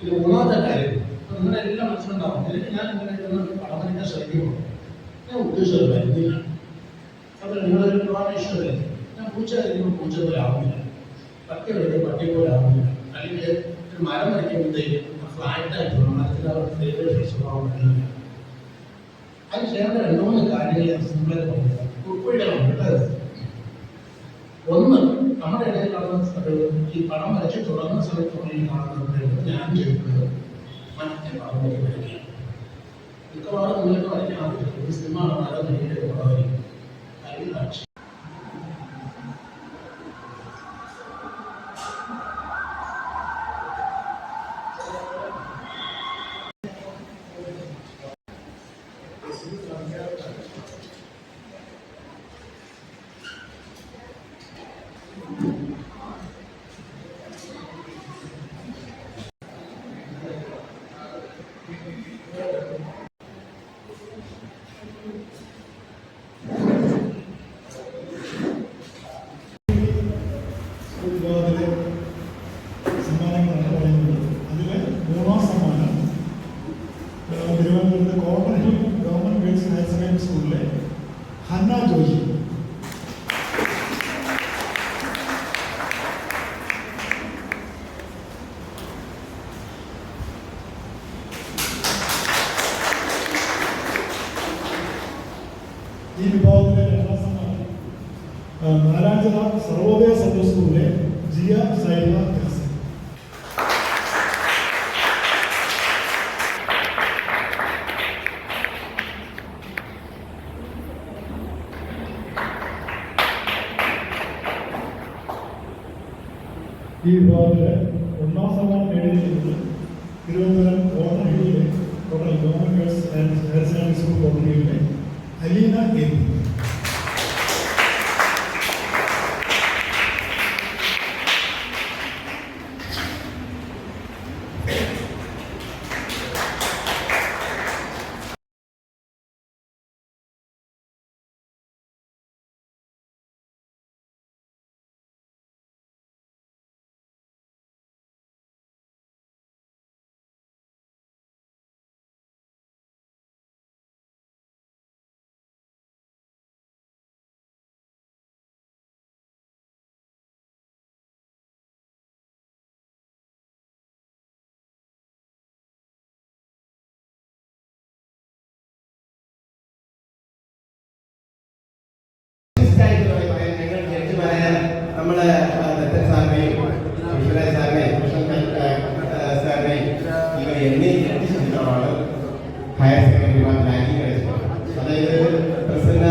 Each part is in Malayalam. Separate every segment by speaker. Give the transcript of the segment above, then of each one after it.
Speaker 1: ഇത് മൂന്നാമത്തെ കാര്യം നിങ്ങളുടെ എല്ലാം മനസ്സിലുണ്ടാവും എനിക്ക് ഞാൻ ഇങ്ങനെ പടം വരയ്ക്കാൻ ശ്രമിക്കുമ്പോൾ ഞാൻ ഉദ്ദേശിച്ചത് വരുന്നില്ല അപ്പോൾ നിങ്ങളൊരു ഇഷ്ടമല്ലേ ഞാൻ പൂച്ച കഴിക്കുമ്പോൾ പൂച്ച പോലെ ആവുന്നില്ല. പട്ടി കഴിക്കുമ്പോൾ പട്ടി പോലെ ആവുന്നില്ല. അല്ലെങ്കിൽ ഒരു മരം വരയ്ക്കുമ്പോഴത്തേക്കും ഫ്ലാറ്റായിട്ട് മരത്തിൽ അവരുടെ സ്വഭാവം വരുന്നില്ല. അത് ചെയ്യേണ്ട രണ്ട് മൂന്ന് കാര്യങ്ങൾ ഞാൻ സിമ്പിളായിട്ട് പറഞ്ഞു ഉൾക്കൊള്ളണം കേട്ടത് ഒന്ന് ഈ പടം വരച്ച് തുടങ്ങുന്ന സമയത്ത് ഈ ഞാൻ ചെയ്യുന്നത് മറ്റേ പടം വരയ്ക്കുക മിക്കവാറും നിങ്ങൾക്ക് വരയ്ക്കാൻ സിനിമ കാണാതെ നേരിട്ട് പടമായിരിക്കും. കാഴ്ച
Speaker 2: തിരുവനന്തപുരത്തെ corporate government girls higher secondary സ്കൂളിലെ ഹന്ന ജോഷി ഈ വിഭാഗത്തിലെ രണ്ടാം സമ്മാനം ആ, നാലാഞ്ചിറ സർവോദയ സെൻട്രൽ സ്കൂളിലെ ജിയ സൈബ യാസിൻ ഈ വിഭാഗത്തിലെ ഒന്നാം സമ്മാനം നേടിയിരിക്കുന്നത് Thiruvananthapuram കോട്ടണിയിലെ Cotton Hill government girls and higher secondary school കോട്ടണിയിലെ Alina né?
Speaker 3: Ebner. പറയാൻ ഞങ്ങൾ ജഡ്ജി പറയാൻ നമ്മളെ ദത്തൻ സാറിനെയും വിശ്വരാജ് സാറിനെയും കൃഷ്ണൻ സാറിനെയും ഇവർ എന്നെ ജഡ്ജി ചെയ്തിട്ടുള്ളതാണ് ഹയർ സെക്കൻഡറി റാങ്കിങ് കളിച്ചത് പ്രസന്ന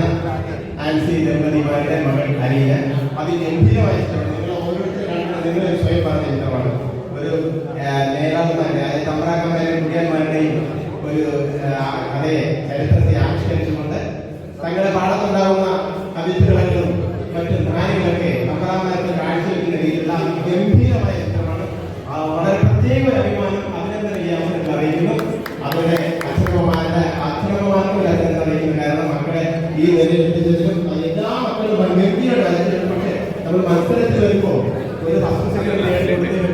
Speaker 3: ആൻസി ദമ്പതിമാരുടെ മകൾ അലീന അതിഗംഭീരമായ ചിത്രമാണ് നിങ്ങൾ ഓരോരുത്തരും നിങ്ങൾ സ്വയം പറഞ്ഞ ചിത്രമാണ്. ഒരു നേതാക്കന്മാരുടെ അതായത് തമ്പ്രാക്കന്മാരുടെയും കുടിയന്മാരുടെയും ഒരു അതേ ചരിത്രത്തെ ആവിഷ്കരിച്ചുകൊണ്ട് തങ്ങളുടെ പാടത്തുണ്ടാകുന്ന അവരുടെ അച്ഛനമ്മമാരുടെ അച്ഛനമ്മമാർക്ക് ഒരു അച്ഛനെ അറിയിക്കുന്നു കാരണം മക്കളെ ഈ നിലയിൽ എത്തിച്ചതിലും എല്ലാ മക്കളും ഗംഭീരമായിട്ട് പക്ഷേ നമ്മൾ മത്സരത്തിൽ വരുമ്പോൾ ഒരു ഫസ്റ്റ് സെക്കൻഡ്